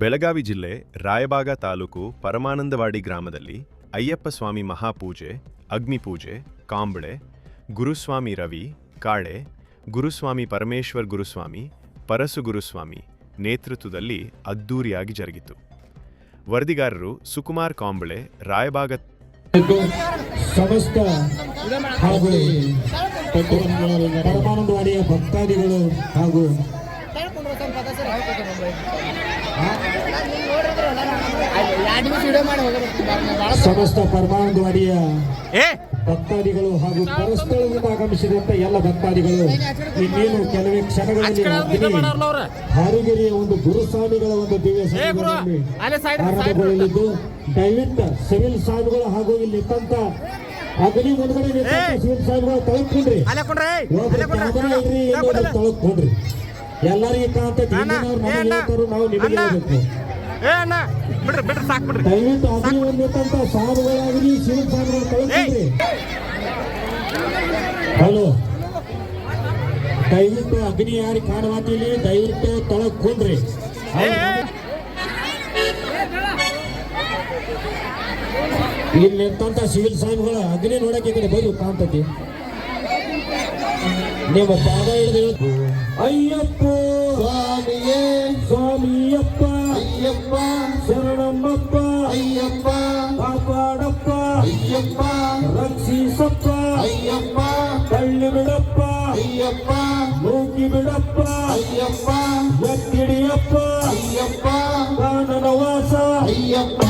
ಬೆಳಗಾವಿ ಜಿಲ್ಲೆ ರಾಯಬಾಗ ತಾಲೂಕು ಪರಮಾನಂದವಾಡಿ ಗ್ರಾಮದಲ್ಲಿ ಅಯ್ಯಪ್ಪ ಸ್ವಾಮಿ ಮಹಾಪೂಜೆ ಅಗ್ನಿಪೂಜೆ ಕಾಂಬಳೆ, ಗುರುಸ್ವಾಮಿ ರವಿ, ಕಾಳೆ, ಗುರುಸ್ವಾಮಿ ಪರಮೇಶ್ವರ್ ಗುರುಸ್ವಾಮಿ, ಪರಸು ಗುರುಸ್ವಾಮಿ ನೇತೃತ್ವದಲ್ಲಿ ಅದ್ದೂರಿಯಾಗಿ ಜರುಗಿತು. ವರದಿಗಾರರು ಸುಕುಮಾರ್ ಕಾಂಬಳೆ, ರಾಯಬಾಗ ಸಮಸ್ತ ಹಾಗೂ ಪರಮಾನಂದವಾಡಿಯ ಭಕ್ತಾದಿಗಳು ಹಾಗೂ ಸಮಸ್ತ ಪರಮಾನಂದವಾಡಿಯ ಭಕ್ತಾದಿಗಳು ಹಾಗೂ ಪರಸ್ಥಳದಿಂದ ಆಗಮಿಸಿದಂತ ಎಲ್ಲ ಭಕ್ತಾದಿಗಳು ಇನ್ನೇನು ಕೆಲವೇ ಕ್ಷಣಗಳಲ್ಲಿ ಹಾರಿಗೆರೆಯ ಒಂದು ಗುರುಸ್ವಾಮಿಗಳ ಒಂದು ದಿವ್ಯ ಆರಂಭಗೊಳ್ಳಲಿದ್ದು ದಯವಿಟ್ಟು ಸಿವಿಲ್ ಸಾಹಿಬ್ಗಳು ಹಾಗೂ ಇಲ್ಲಿ ನಿಂತಂತ ಅಗ್ನಿ ಮುಂದ್ಗಡೆ ಸಿವಿಲ್ ಸಾಹಿಬ್ಗಳು ತಳ್ಕೊಂಡ್ರಿ ತಳ್ಕೊಂಡ್ರಿ ಎಲ್ಲರಿಗೆ ಕಾಂತ ಹಿಂದಿನವ್ರು ನಮಗೆ ಹೇಳ್ತಾರು ನಾವು ನಿಮಗೆ ಹೇಳ್ಬೇಕು ಏ ಅಣ್ಣ ಬಿಡ್ರಿ ಬಿಡ್ರಿ ಸಾಕ್ ಬಿಡ್ರಿ. ದಯವಿಟ್ಟು ಹಲೋ. ದಯವಿಟ್ಟು ಅಗ್ನಿ ಯಾರು ಕಾಣುವಂತಿಲ್ಲ ದಯವಿಟ್ಟು ತಳಕೊಂಡ್ರಿ ಇಲ್ಲಿ ನಿಂತಂತ ಸಿವಿಲ್ ಸ್ವಾಮಿಗಳ ಅಗ್ನಿ ನೋಡಕ್ಕೆ ಈ ಕಡೆ ಬರು ಕಾಣ್ತತಿ. ನಿಮ್ಮ ಪಾದ ಹಿಡಿದು ಅಯ್ಯಪ್ಪ ಸ್ವಾಮಿಯೇ ಸ್ವಾಮಿಯಪ್ಪ ಅಯ್ಯಪ್ಪ ಶರಣಮ್ಮಪ್ಪ ಅಯ್ಯಪ್ಪ ಕಾಪಾಡಪ್ಪ ಅಯ್ಯಪ್ಪ ರಕ್ಷಿಸಪ್ಪ ಅಯ್ಯಪ್ಪ ತಳ್ಳಿ ಬಿಡಪ್ಪ ಅಯ್ಯಪ್ಪ ನೂಕಿ ಬಿಡಪ್ಪ ಅಯ್ಯಪ್ಪ ಎತ್ತಿಡಿಯಪ್ಪ ಅಯ್ಯಪ್ಪ ಕಾನನ ವಾಸ ಅಯ್ಯಪ್ಪ